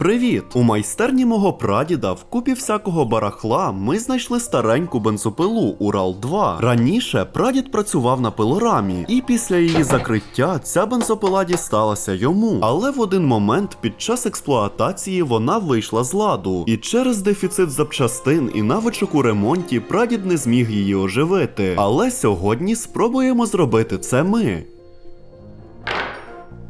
Привіт! У майстерні мого прадіда в купі всякого барахла ми знайшли стареньку бензопилу Урал 2. Раніше прадід працював на пилорамі, і після її закриття ця бензопила дісталася йому. Але в один момент під час експлуатації вона вийшла з ладу, і через дефіцит запчастин і навичок у ремонті прадід не зміг її оживити. Але сьогодні спробуємо зробити це ми.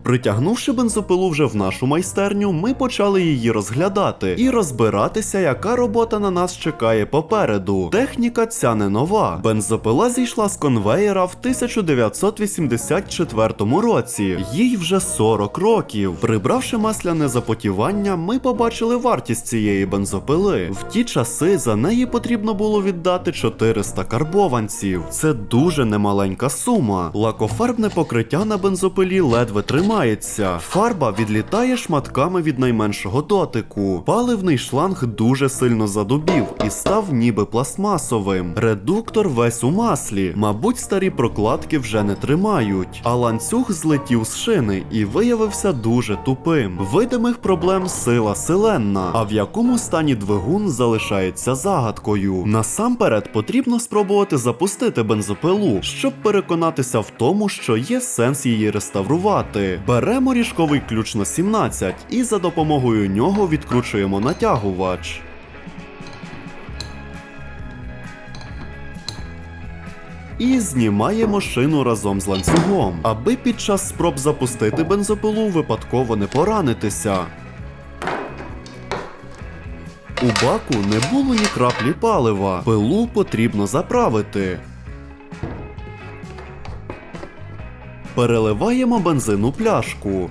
Притягнувши бензопилу вже в нашу майстерню, ми почали її розглядати і розбиратися, яка робота на нас чекає попереду. Техніка ця не нова. Бензопила зійшла з конвеєра в 1984 році. Їй вже 40 років. Прибравши масляне запотівання, ми побачили вартість цієї бензопили. В ті часи за неї потрібно було віддати 400 карбованців. Це дуже немаленька сума. Лакофарбне покриття на бензопилі ледве тримається. Фарба відлітає шматками від найменшого дотику. Паливний шланг дуже сильно задубів і став ніби пластмасовим. Редуктор весь у маслі. Мабуть, старі прокладки вже не тримають. А ланцюг злетів з шини і виявився дуже тупим. Видимих проблем сила селенна. А в якому стані двигун залишається загадкою. Насамперед потрібно спробувати запустити бензопилу, щоб переконатися в тому, що є сенс її реставрувати. Беремо ріжковий ключ на 17 і за допомогою нього відкручуємо натягувач. І знімаємо шину разом з ланцюгом, аби під час спроб запустити бензопилу випадково не поранитися. У баку не було ні краплі палива. Пилу потрібно заправити. Переливаємо бензин у пляшку.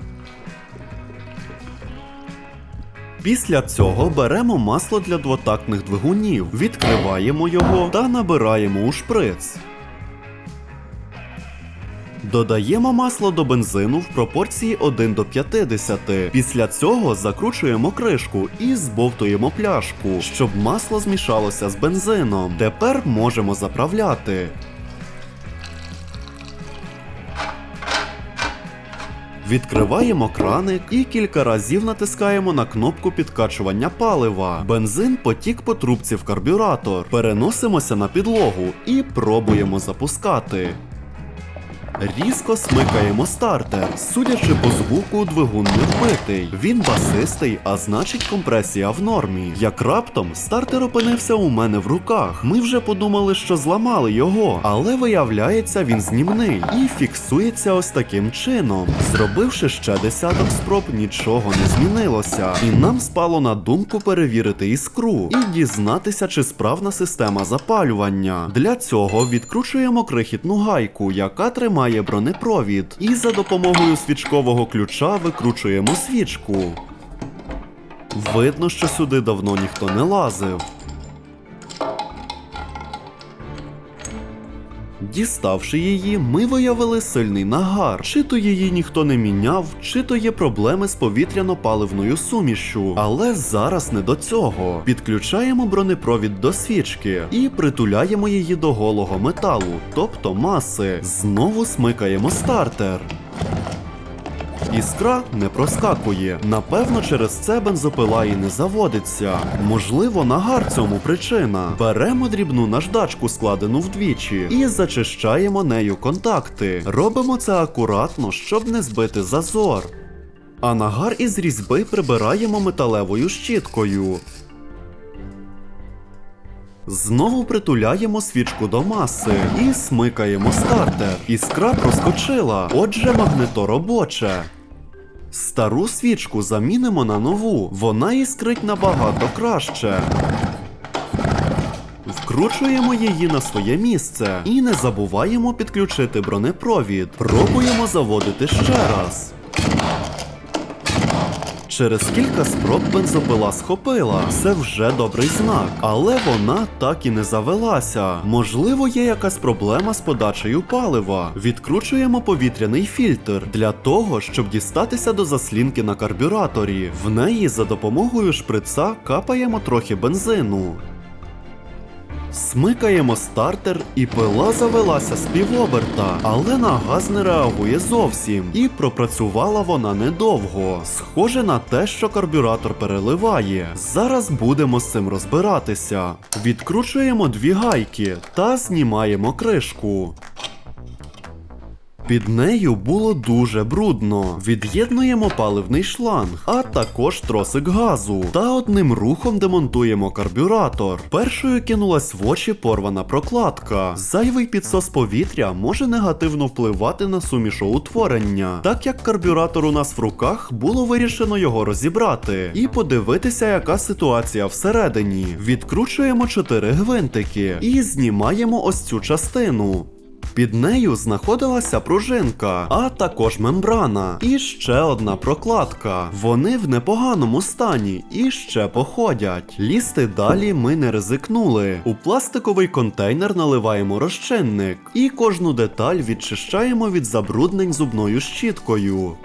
Після цього беремо масло для двотактних двигунів, відкриваємо його та набираємо у шприц. Додаємо масло до бензину в пропорції 1 до 50. Після цього закручуємо кришку і збовтуємо пляшку, щоб масло змішалося з бензином. Тепер можемо заправляти. Відкриваємо краник і кілька разів натискаємо на кнопку підкачування палива. Бензин потік по трубці в карбюратор. Переносимося на підлогу і пробуємо запускати. Різко смикаємо стартер. Судячи по звуку, двигун не вбитий. Він басистий, а значить компресія в нормі. Як раптом стартер опинився у мене в руках. Ми вже подумали, що зламали його, але виявляється, він знімний і фіксується ось таким чином. Зробивши ще десяток спроб, нічого не змінилося. І нам спало на думку перевірити іскру і дізнатися, чи справна система запалювання. Для цього відкручуємо крихітну гайку, яка тримає бронепровід, і за допомогою свічкового ключа викручуємо свічку. Видно, що сюди давно ніхто не лазив. Діставши її, ми виявили сильний нагар. Чи то її ніхто не міняв, чи то є проблеми з повітряно-паливною сумішю. Але зараз не до цього. Підключаємо бронепровід до свічки і притуляємо її до голого металу, тобто маси. Знову смикаємо стартер. Іскра не проскакує. Напевно, через це бензопила і не заводиться. Можливо, нагар цьому причина. Беремо дрібну наждачку, складену вдвічі, і зачищаємо нею контакти. Робимо це акуратно, щоб не збити зазор. А нагар із різьби прибираємо металевою щіткою. Знову притуляємо свічку до маси і смикаємо стартер. Іскра проскочила, отже, магнито робоче. Стару свічку замінимо на нову, вона іскрить набагато краще. Вкручуємо її на своє місце і не забуваємо підключити бронепровід. Пробуємо заводити ще раз. Через кілька спроб бензопила схопила. Це вже добрий знак, але вона так і не завелася. Можливо, є якась проблема з подачею палива. Відкручуємо повітряний фільтр для того, щоб дістатися до заслінки на карбюраторі. В неї за допомогою шприца капаємо трохи бензину. Смикаємо стартер, і пила завелася з півоберта, але на газ не реагує зовсім. І пропрацювала вона недовго. Схоже на те, що карбюратор переливає. Зараз будемо з цим розбиратися. Відкручуємо дві гайки та знімаємо кришку. Під нею було дуже брудно. Від'єднуємо паливний шланг, а також тросик газу. Та одним рухом демонтуємо карбюратор. Першою кинулась в очі порвана прокладка. Зайвий підсос повітря може негативно впливати на сумішоутворення. Так як карбюратор у нас в руках, було вирішено його розібрати і подивитися, яка ситуація всередині. Відкручуємо чотири гвинтики і знімаємо ось цю частину. Під нею знаходилася пружинка, а також мембрана і ще одна прокладка. Вони в непоганому стані і ще походять. Лізти далі ми не ризикнули. У пластиковий контейнер наливаємо розчинник і кожну деталь відчищаємо від забруднень зубною щіткою.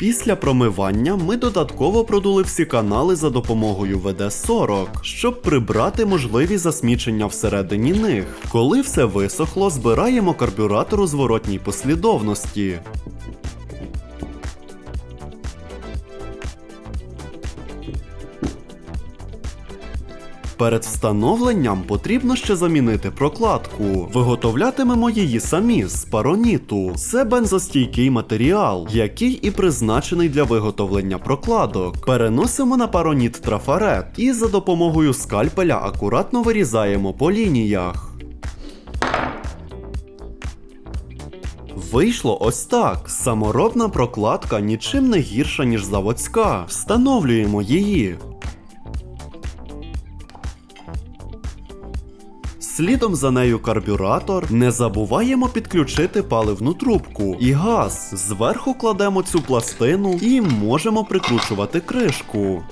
Після промивання ми додатково продули всі канали за допомогою ВД-40, щоб прибрати можливі засмічення всередині них. Коли все висохло, збираємо карбюратор у зворотній послідовності. Перед встановленням потрібно ще замінити прокладку. Виготовлятимемо її самі з пароніту. Це бензостійкий матеріал, який і призначений для виготовлення прокладок. Переносимо на пароніт трафарет і за допомогою скальпеля акуратно вирізаємо по лініях. Вийшло ось так. Саморобна прокладка нічим не гірша, ніж заводська. Встановлюємо її. Слідом за нею карбюратор. Не забуваємо підключити паливну трубку і газ. Зверху кладемо цю пластину і можемо прикручувати кришку.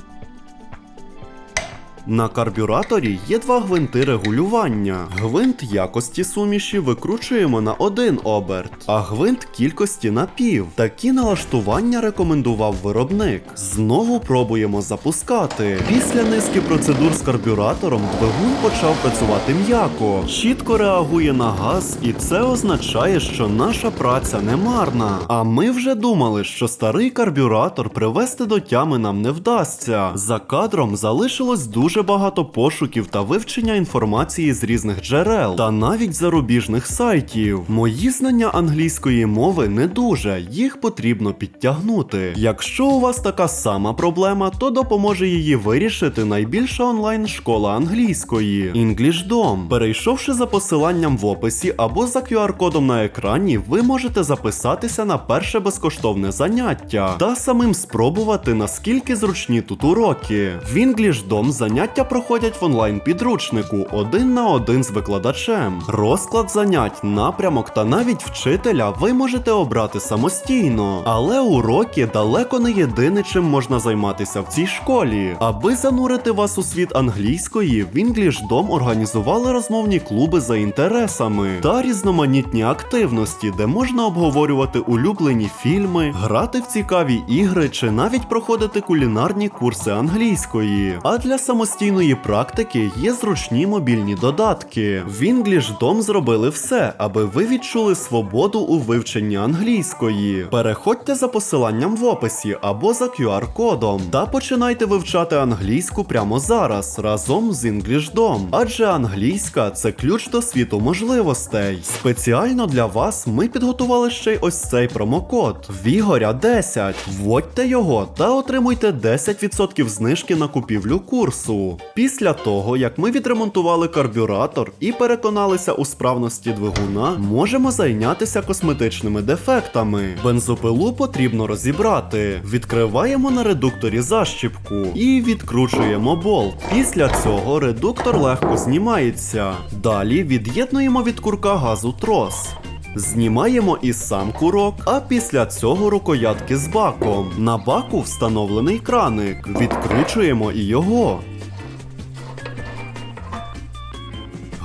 На карбюраторі є два гвинти регулювання. Гвинт якості суміші викручуємо на один оберт, а гвинт кількості на пів. Такі налаштування рекомендував виробник. Знову пробуємо запускати. Після низки процедур з карбюратором двигун почав працювати м'яко, чітко реагує на газ, і це означає, що наша праця не марна. А ми вже думали, що старий карбюратор привести до тями нам не вдасться. За кадром залишилось дуже багато пошуків та вивчення інформації з різних джерел та навіть зарубіжних сайтів. Мої знання англійської мови не дуже, їх потрібно підтягнути. Якщо у вас така сама проблема, то допоможе її вирішити найбільша онлайн-школа англійської EnglishDom. Перейшовши за посиланням в описі або за QR-кодом на екрані, ви можете записатися на перше безкоштовне заняття та самим спробувати наскільки зручні тут уроки. В EnglishDom заняття проходять в онлайн підручнику один на один з викладачем. Розклад занять, напрямок та навіть вчителя ви можете обрати самостійно, але уроки далеко не єдине, чим можна займатися в цій школі. Аби занурити вас у світ англійської, в EnglishDom організували розмовні клуби за інтересами та різноманітні активності, де можна обговорювати улюблені фільми, грати в цікаві ігри чи навіть проходити кулінарні курси англійської. А для самостійної практики є зручні мобільні додатки. В EnglishDom зробили все, аби ви відчули свободу у вивченні англійської. Переходьте за посиланням в описі або за QR-кодом та починайте вивчати англійську прямо зараз разом з EnglishDom. Адже англійська це ключ до світу можливостей. Спеціально для вас ми підготували ще й ось цей промокод Вігоря 10. Вводьте його та отримуйте 10% знижки на купівлю курсу. Після того, як ми відремонтували карбюратор і переконалися у справності двигуна, можемо зайнятися косметичними дефектами. Бензопилу потрібно розібрати. Відкриваємо на редукторі защіпку і відкручуємо болт. Після цього редуктор легко знімається. Далі від'єднуємо від курка газу трос. Знімаємо і сам курок, а після цього рукоятки з баком. На баку встановлений краник. Відкручуємо і його.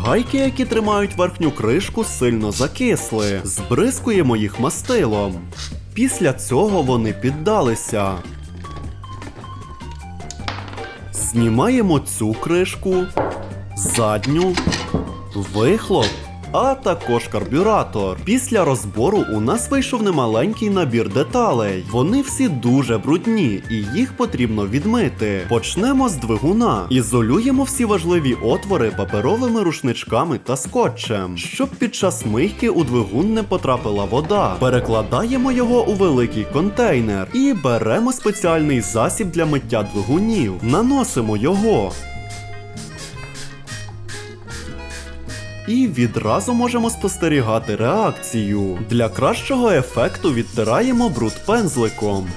Гайки, які тримають верхню кришку, сильно закисли. Збризкуємо їх мастилом. Після цього вони піддалися. Знімаємо цю кришку, задню, вихлоп, а також карбюратор. Після розбору у нас вийшов немаленький набір деталей. Вони всі дуже брудні, і їх потрібно відмити. Почнемо з двигуна. Ізолюємо всі важливі отвори паперовими рушничками та скотчем, щоб під час мийки у двигун не потрапила вода. Перекладаємо його у великий контейнер і беремо спеціальний засіб для миття двигунів. Наносимо його. І відразу можемо спостерігати реакцію. Для кращого ефекту відтираємо бруд пензликом.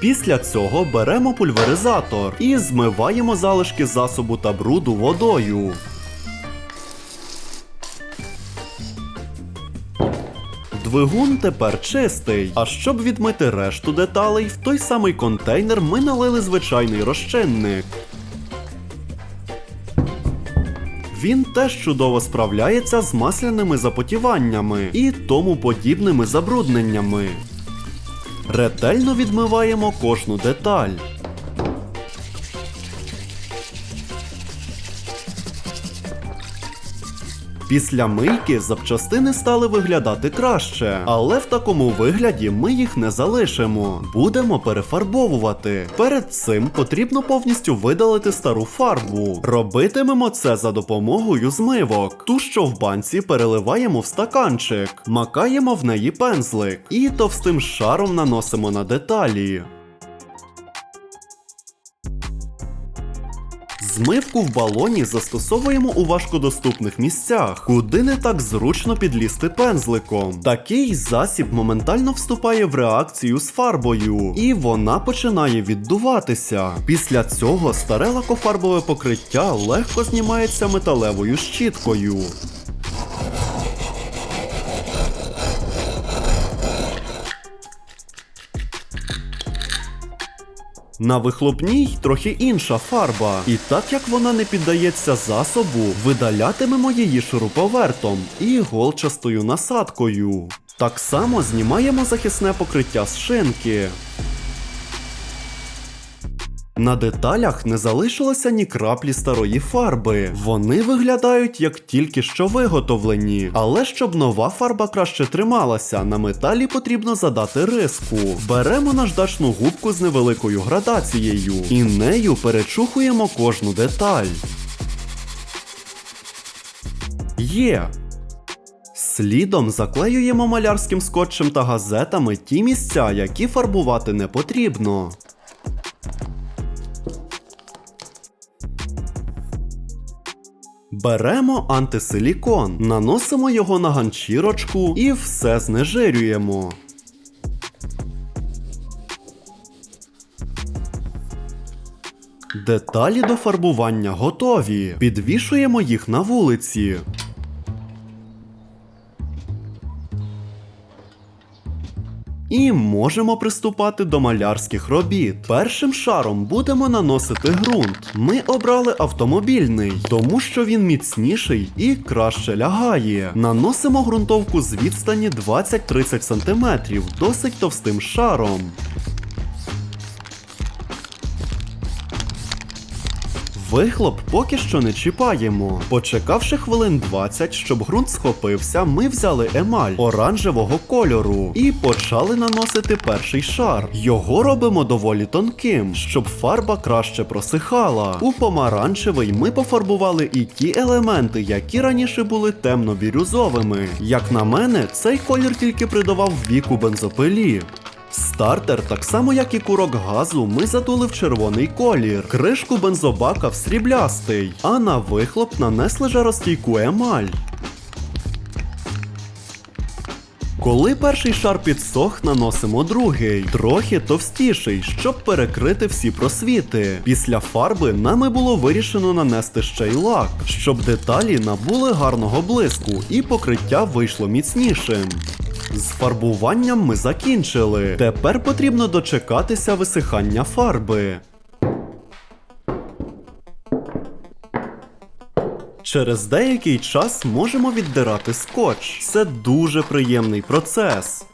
Після цього беремо пульверизатор і змиваємо залишки засобу та бруду водою. Двигун тепер чистий. А щоб відмити решту деталей, в той самий контейнер ми налили звичайний розчинник. Він теж чудово справляється з масляними запотіваннями і тому подібними забрудненнями. Ретельно відмиваємо кожну деталь. Після мийки запчастини стали виглядати краще, але в такому вигляді ми їх не залишимо. Будемо перефарбовувати. Перед цим потрібно повністю видалити стару фарбу. Робитимемо це за допомогою змивок. Ту, що в банці, переливаємо в стаканчик, макаємо в неї пензлик і товстим шаром наносимо на деталі. Змивку в балоні застосовуємо у важкодоступних місцях, куди не так зручно підлізти пензликом. Такий засіб моментально вступає в реакцію з фарбою, і вона починає віддуватися. Після цього старе лакофарбове покриття легко знімається металевою щіткою. На вихлопній трохи інша фарба, і так як вона не піддається засобу, видалятимемо її шуруповертом і голчастою насадкою. Так само знімаємо захисне покриття з шинки. На деталях не залишилося ні краплі старої фарби. Вони виглядають як тільки що виготовлені. Але щоб нова фарба краще трималася, на металі потрібно задати риску. Беремо наждачну губку з невеликою градацією і нею перечухуємо кожну деталь. Є. Слідом заклеюємо малярським скотчем та газетами ті місця, які фарбувати не потрібно. Беремо антисилікон, наносимо його на ганчірочку і все знежирюємо. Деталі до фарбування готові. Підвішуємо їх на вулиці. І можемо приступати до малярських робіт. Першим шаром будемо наносити ґрунт. Ми обрали автомобільний, тому що він міцніший і краще лягає. Наносимо ґрунтовку з відстані 20-30 см досить товстим шаром. Вихлоп поки що не чіпаємо. Почекавши хвилин 20, щоб ґрунт схопився, ми взяли емаль оранжевого кольору і почали наносити перший шар. Його робимо доволі тонким, щоб фарба краще просихала. У помаранчевий ми пофарбували і ті елементи, які раніше були темно-бірюзовими. Як на мене, цей колір тільки придавав віку бензопилі. Стартер, так само як і курок газу, ми задули в червоний колір, кришку бензобака в сріблястий, а на вихлоп нанесли жаростійку емаль. Коли перший шар підсох, наносимо другий, трохи товстіший, щоб перекрити всі просвіти. Після фарби нами було вирішено нанести ще й лак, щоб деталі набули гарного блиску і покриття вийшло міцнішим. З фарбуванням ми закінчили. Тепер потрібно дочекатися висихання фарби. Через деякий час можемо віддирати скотч. Це дуже приємний процес.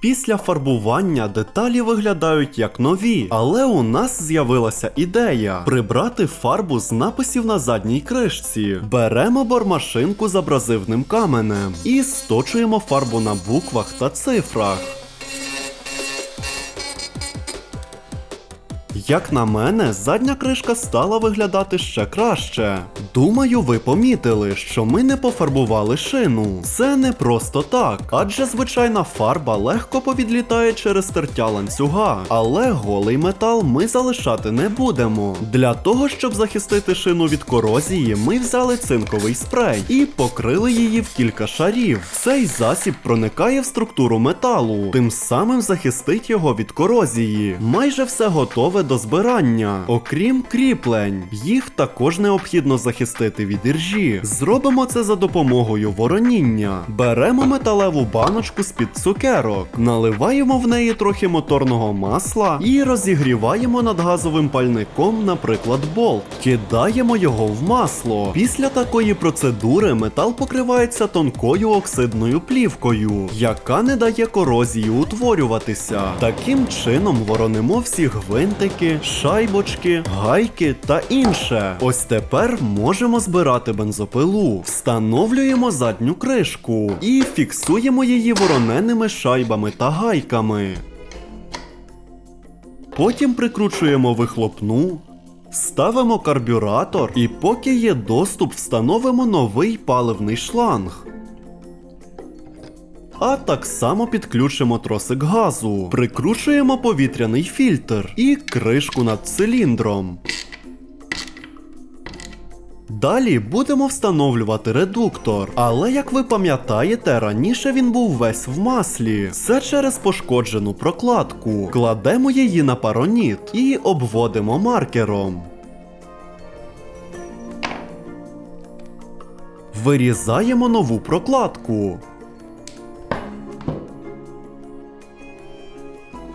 Після фарбування деталі виглядають як нові, але у нас з'явилася ідея прибрати фарбу з написів на задній кришці. Беремо бормашинку з абразивним каменем і сточуємо фарбу на буквах та цифрах. Як на мене, задня кришка стала виглядати ще краще. Думаю, ви помітили, що ми не пофарбували шину. Це не просто так, адже звичайна фарба легко повідлітає через тертя ланцюга, але голий метал ми залишати не будемо. Для того, щоб захистити шину від корозії, ми взяли цинковий спрей і покрили її в кілька шарів. Цей засіб проникає в структуру металу, тим самим захистить його від корозії. Майже все готове до збирання, окрім кріплень. Їх також необхідно захистити від іржі. Зробимо це за допомогою вороніння. Беремо металеву баночку з-під цукерок, наливаємо в неї трохи моторного масла і розігріваємо над газовим пальником, наприклад, болт. Кидаємо його в масло. Після такої процедури метал покривається тонкою оксидною плівкою, яка не дає корозії утворюватися. Таким чином воронимо всі гвинтики, шайбочки, гайки та інше. Ось тепер можемо збирати бензопилу. Встановлюємо задню кришку і фіксуємо її вороненими шайбами та гайками. Потім прикручуємо вихлопну. Ставимо карбюратор і поки є доступ, встановимо новий паливний шланг. А так само підключимо тросик газу, прикручуємо повітряний фільтр і кришку над циліндром. Далі будемо встановлювати редуктор, але як ви пам'ятаєте, раніше він був весь в маслі. Це через пошкоджену прокладку. Кладемо її на пароніт і обводимо маркером. Вирізаємо нову прокладку.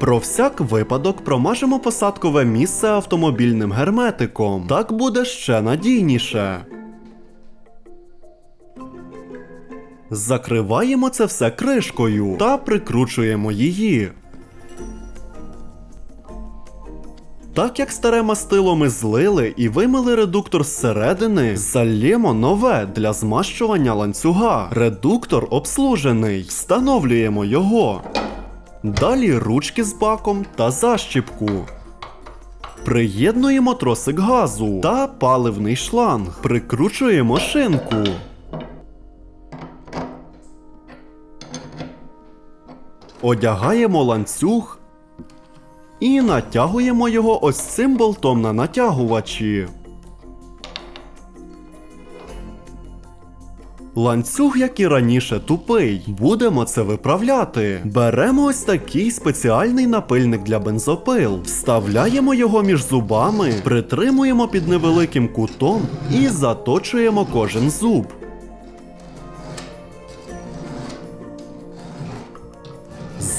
Про всяк випадок промажемо посадкове місце автомобільним герметиком. Так буде ще надійніше. Закриваємо це все кришкою та прикручуємо її. Так як старе мастило ми злили і вимили редуктор зсередини, залємо нове для змащування ланцюга. Редуктор обслужений. Встановлюємо його. Далі ручки з баком та защіпку. Приєднуємо тросик газу та паливний шланг. Прикручуємо шинку. Одягаємо ланцюг і натягуємо його ось цим болтом на натягувачі. Ланцюг, як і раніше, тупий. Будемо це виправляти. Беремо ось такий спеціальний напильник для бензопил, вставляємо його між зубами, притримуємо під невеликим кутом і заточуємо кожен зуб.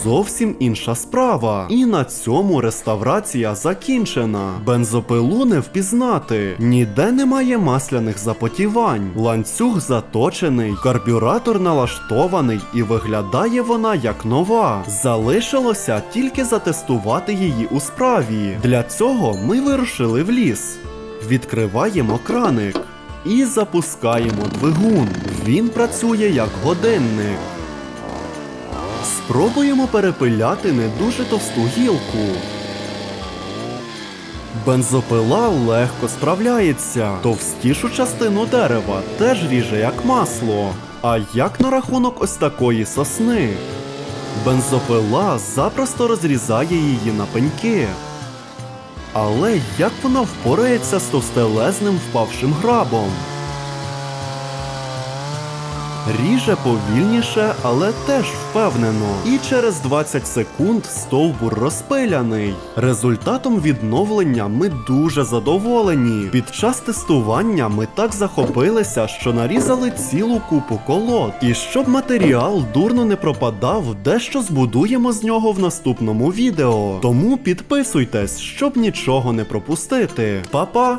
Зовсім інша справа. І на цьому реставрація закінчена. Бензопилу не впізнати. Ніде немає масляних запотівань. Ланцюг заточений, карбюратор налаштований і виглядає вона як нова. Залишилося тільки затестувати її у справі. Для цього ми вирушили в ліс. Відкриваємо краник і запускаємо двигун. Він працює як годинник. Спробуємо перепиляти не дуже товсту гілку. Бензопила легко справляється. Товстішу частину дерева теж ріже як масло. А як на рахунок ось такої сосни? Бензопила запросто розрізає її на пеньки. Але як вона впорається з товстелезним впавшим грабом? Ріже повільніше, але теж впевнено. І через 20 секунд стовбур розпиляний. Результатом відновлення ми дуже задоволені. Під час тестування ми так захопилися, що нарізали цілу купу колод. І щоб матеріал дурно не пропадав, дещо збудуємо з нього в наступному відео. Тому підписуйтесь, щоб нічого не пропустити. Па-па!